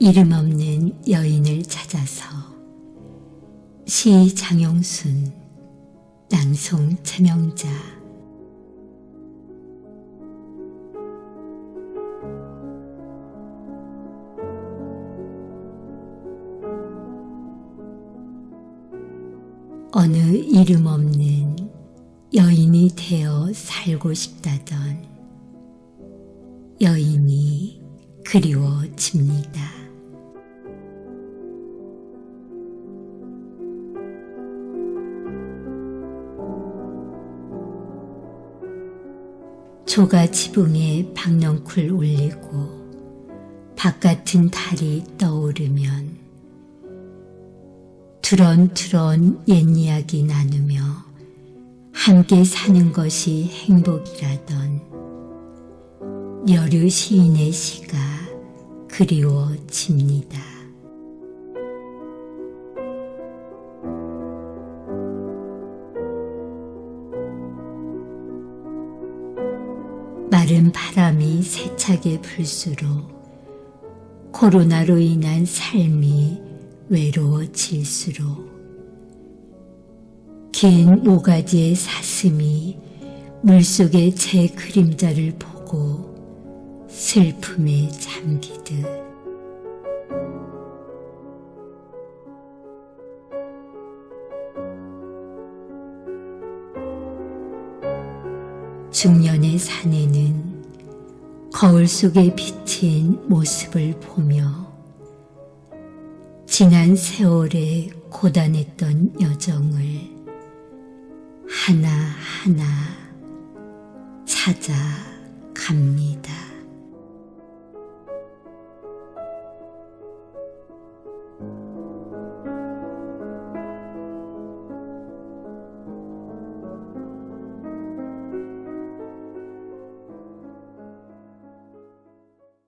이름 없는 여인을 찾아서 시 장용순 낭송 최명자 어느 이름 없는 여인이 되어 살고 싶다던 여인이 그리워집니다. 조가 지붕에 박넝쿨 올리고 바깥은 달이 떠오르면 두런두런 옛 이야기 나누며 함께 사는 것이 행복이라던 여류 시인의 시가 그리워집니다. 마른 바람이 세차게 불수록 코로나로 인한 삶이 외로워질수록 긴 모가지의 사슴이 물속에 제 그림자를 보고 슬픔에 잠기듯 중년의 사내는 거울 속에 비친 모습을 보며 지난 세월에 고단했던 여정을 하나하나 찾아갑니다.